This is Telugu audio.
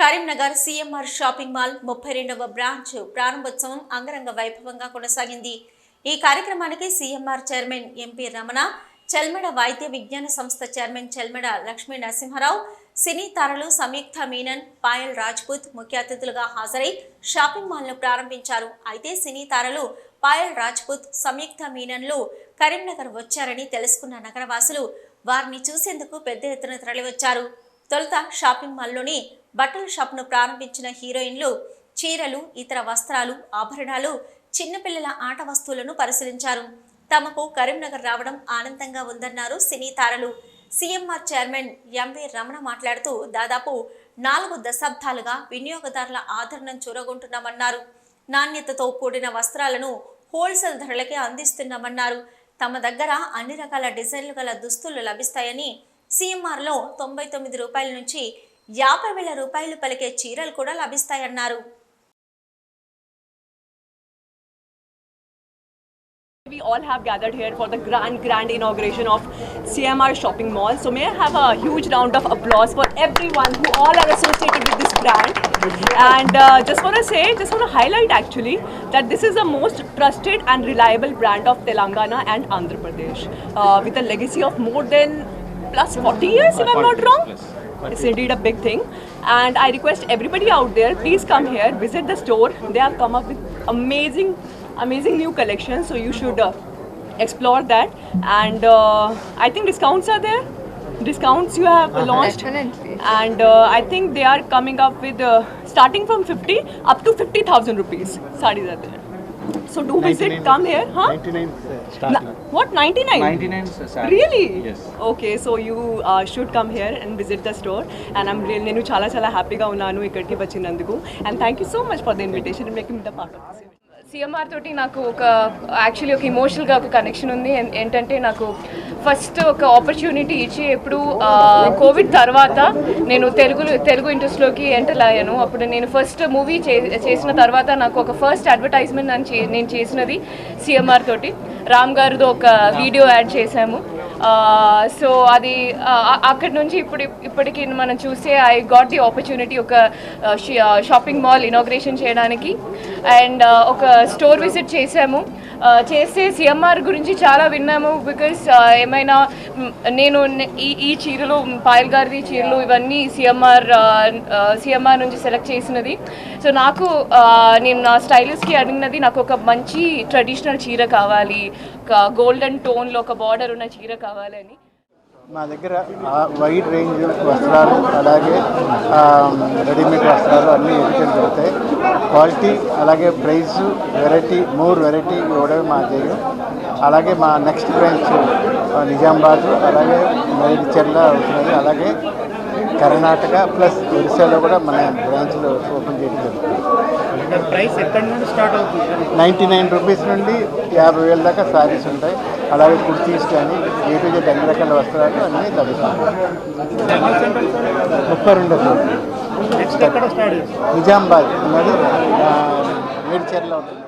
కరీంనగర్ సీఎంఆర్ షాపింగ్ మాల్ ముప్పై రెండవ బ్రాంచ్ ప్రారంభోత్సవం అంగరంగ వైభవంగా కొనసాగింది. ఈ కార్యక్రమానికి CMR chairman MP Ramana Chelmeda వైద్య విజ్ఞాన సంస్థ చైర్మన్ చెల్మెడ లక్ష్మీ నరసింహారావు సినీ తారలు సంయుక్త మీనన్ పాయల్ రాజ్పుత్ ముఖ్య అతిథులుగా హాజరై షాపింగ్ మాల్ను ప్రారంభించారు. అయితే సినీ తారలు పాయల్ రాజ్పుత్ సంయుక్త మీనన్లు కరీంనగర్ వచ్చారని తెలుసుకున్న నగరవాసులు వారిని చూసేందుకు పెద్ద ఎత్తున తరలివచ్చారు. తొలుత షాపింగ్ మాల్లోని బట్టల షాప్ను ప్రారంభించిన హీరోయిన్లు చీరలు ఇతర వస్త్రాలు ఆభరణాలు చిన్నపిల్లల ఆట వస్తువులను పరిశీలించారు. తమకు కరీంనగర్ రావడం ఆనందంగా ఉందన్నారు సినీ తారలు. సీఎంఆర్ చైర్మన్ ఎంవి రమణ మాట్లాడుతూ దాదాపు నాలుగు దశాబ్దాలుగా వినియోగదారుల ఆదరణను చూరగొంటున్నామన్నారు. నాణ్యతతో కూడిన వస్త్రాలను హోల్సేల్ ధరలకే అందిస్తున్నామన్నారు. తమ దగ్గర అన్ని రకాల డిజైన్లు గల దుస్తులు లభిస్తాయని సీఎంఆర్లో తొంభై తొమ్మిది రూపాయల నుంచి యాభై వేల రూపాయలు పలికే చీరలు కూడా లభిస్తాయన్నారు We all have gathered here for the grand, grand inauguration of CMR Shopping Mall. So may I have a huge round of applause for everyone who all are associated with this brand. And uh, just want to say, just want to highlight actually that this is the most trusted and reliable brand of Telangana and Andhra Pradesh, uh, with a legacy of more than plus 40 years, if I'm not wrong. It's indeed a big thing. And I request everybody out there, please come here, visit the store. They have come up with amazing, amazing new collections. So you should uh, explore that. And uh, I think discounts are there. Discounts you have launched. Definitely. And uh, I think they are coming up with uh, starting from 50 up to 50,000 rupees. Sarees are there. So do visit, come here. Huh? 99 Na- starting. what, 99? 99 saree. Really? Yes. Okay so you should come here and visit the store and I'm real నేను చాలా చాలా హ్యాపీగా ఉన్నాను ఇక్కడికి వచ్చినందుకు and thank you so much for the invitation making the part of CMR తోటి నాకు ఒక యాక్చువల్లీ ఒక ఇమోషనల్గా ఒక కనెక్షన్ ఉంది. ఏంటంటే నాకు ఫస్ట్ ఒక ఆపర్చునిటీ ఇచ్చి ఎప్పుడు కోవిడ్ తర్వాత నేను తెలుగు తెలుగు ఇండస్ట్రీలోకి ఎంటర్ అయ్యాను. అప్పుడు నేను ఫస్ట్ మూవీ చేసిన తర్వాత నాకు ఒక ఫస్ట్ అడ్వర్టైజ్మెంట్ నేను చేసినది సిఎంఆర్ తోటి. రామ్ గారితో ఒక వీడియో యాడ్ చేశాము. సో అది అక్కడి నుంచి ఇప్పుడు ఇప్పటికి మనం చూస్తే ఐ గాట్ ది ఆపర్చునిటీ ఒక షాపింగ్ మాల్ ఇనాగ్రేషన్ చేయడానికి. అండ్ ఒక స్టోర్ విజిట్ చేశాము చేస్తే సిఎంఆర్ గురించి చాలా విన్నాము బికాస్ ఏమైనా నేను ఈ ఈ చీరలు పాయల్ గారిది చీరలు ఇవన్నీ సిఎంఆర్ సిఎంఆర్ నుంచి సెలెక్ట్ చేసినది. సో నాకు నేను నా స్టైలిస్ట్కి అడిగినది నాకు ఒక మంచి ట్రెడిషనల్ చీర కావాలి గోల్డెన్ టోన్లో ఒక బార్డర్ ఉన్న చీర కావాలని మా దగ్గర వైడ్ రేంజ్ వస్త్రాలు అలాగే రెడీమేడ్ వస్త్రాలు అన్నీ ఎదుగుతుంది దొరుకుతాయి క్వాలిటీ అలాగే ప్రైస్ వెరైటీ మోర్ వెరైటీ ఇవ్వడమే మా ధ్యేయం అలాగే మా నెక్స్ట్ బ్రాంచ్ నిజామాబాద్ అలాగే మేడిచర్ల అవుతున్నది అలాగే కర్ణాటక ప్లస్ ఒరిస్సాలో కూడా మన బ్రాంచ్లు ఓపెన్ చేయడం జరుగుతుంది. ప్రైస్ ఎక్కడి నుండి స్టార్ట్ అవుతుంది నైంటీ నైన్ రూపీస్ నుండి యాభై వేల దాకా సారీస్ ఉంటాయి. అలాగే కుర్తీస్ కానీ ఏ టు జెడ్ అన్ని రకాల వస్త్రాలు అన్నీ లభిస్తాయి. ముప్పై రెండు నెక్స్ట్ ఎక్కడ స్టార్ట్ నిజామాబాద్ ఉన్నది ఆ, మేడ్చర్లో ఉంటుంది.